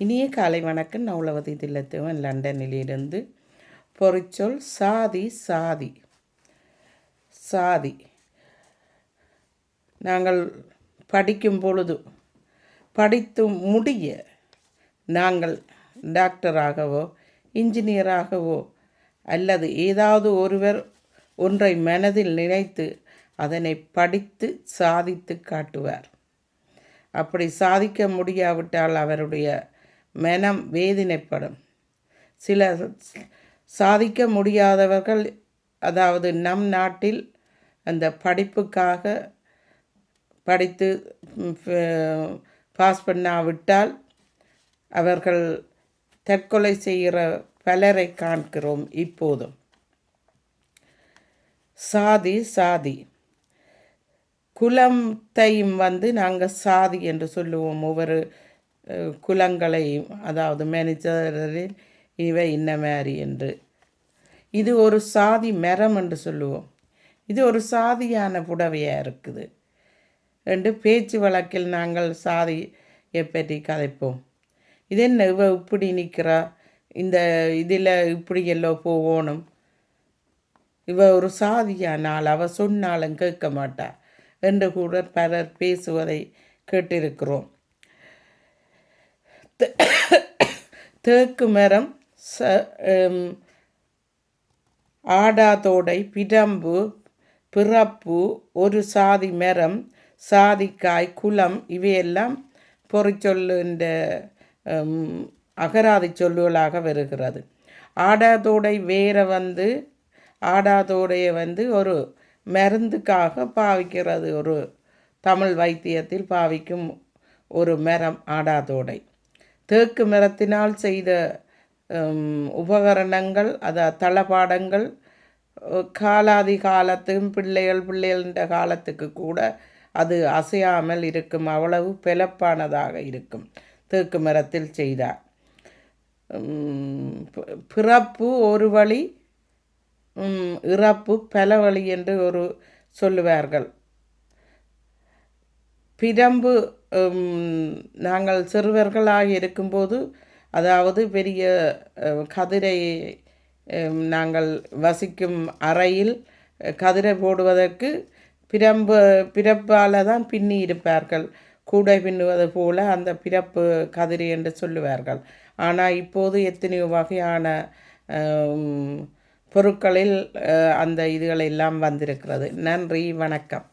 இனிய காலை வணக்கம். நான் தில்லத்துவன். லண்டனிலிருந்து பொறிச்சொல் சாதி சாதி சாதி. நாங்கள் படிக்கும் பொழுது படித்து முடிய நாங்கள் டாக்டராகவோ இன்ஜினியராகவோ அல்லது ஏதாவது ஒருவர் ஒன்றை மனதில் நினைத்து அதனை படித்து சாதித்து காட்டுவார். அப்படி சாதிக்க முடியாவிட்டால் அவருடைய மனம் வேதனைப்படும். சில சாதிக்க முடியாதவர்கள் அதாவது நம் நாட்டில் அந்த படிப்புக்காக படித்து பாஸ் பண்ணாவிட்டால் அவர்கள் தற்கொலை செய்கிற பலரை காண்கிறோம் இப்போதும் சாதி சாதி. குலத்தையும் வந்து நாங்கள் சாதி என்று சொல்லுவோம். ஒவ்வொரு குலங்களையும் அதாவது மேனேஜரில் இவை இன்ன மாதிரி என்று. இது ஒரு சாதி மரம் என்று சொல்லுவோம். இது ஒரு சாதியான புடவையாக இருக்குது. என்று பேச்சு வழக்கில் நாங்கள் சாதியை பற்றி கதைப்போம். இது என்ன இவ இப்படி நிற்கிறா இந்த இதில் இப்படி எல்லாம் போகணும் இவ ஒரு சாதியானால் அவ சொன்னாலும் கேட்க மாட்டா. என்று கூட பலர் பேசுவதை கேட்டிருக்கிறோம். தேக்கு மரம் ச ஆடாதோடை பிடம்பு பிறப்பு ஒரு சாதி மரம் சாதிக்காய் குளம் இவையெல்லாம் பொறிச்சொல்லுன்ற ஹம், அகராதி சொல்லுகளாக வருகிறது. ஆடாதோடை வேற வந்து ஆடாதோடையை வந்து ஒரு மருந்துக்காக பாவிக்கிறது. ஒரு தமிழ் வைத்தியத்தில் பாவிக்கும் ஒரு மரம் ஆடாதோடை. தேக்கு மரத்தினால் செய்த உபகரணங்கள் அது தளபாடங்கள் காலாதி காலத்தும் பிள்ளைகள் பிள்ளைகளின்ற காலத்துக்கு கூட அது அசையாமல் இருக்கும் அவ்வளவு பிளப்பானதாக இருக்கும். தேக்கு மரத்தில் செய்தார். பிறப்பு ஒரு வழி இறப்பு பல வழி என்று ஒரு சொல்லுவார்கள். பிரம்பு நாங்கள் சிறுவர்களாக இருக்கும்போது அதாவது பெரிய கதிரை நாங்கள் வசிக்கும் அறையில் கதிரை போடுவதற்கு பிரம்பு பிறப்பால் தான் பின்னி இருப்பார்கள். கூடை பின்னுவது போல அந்த பிறப்பு கதிரி என்று சொல்லுவார்கள். ஆனால் இப்போது எத்தனையோ வகையான பொருட்களில் அந்த இதுகள் எல்லாம் வந்திருக்கிறது. நன்றி வணக்கம்.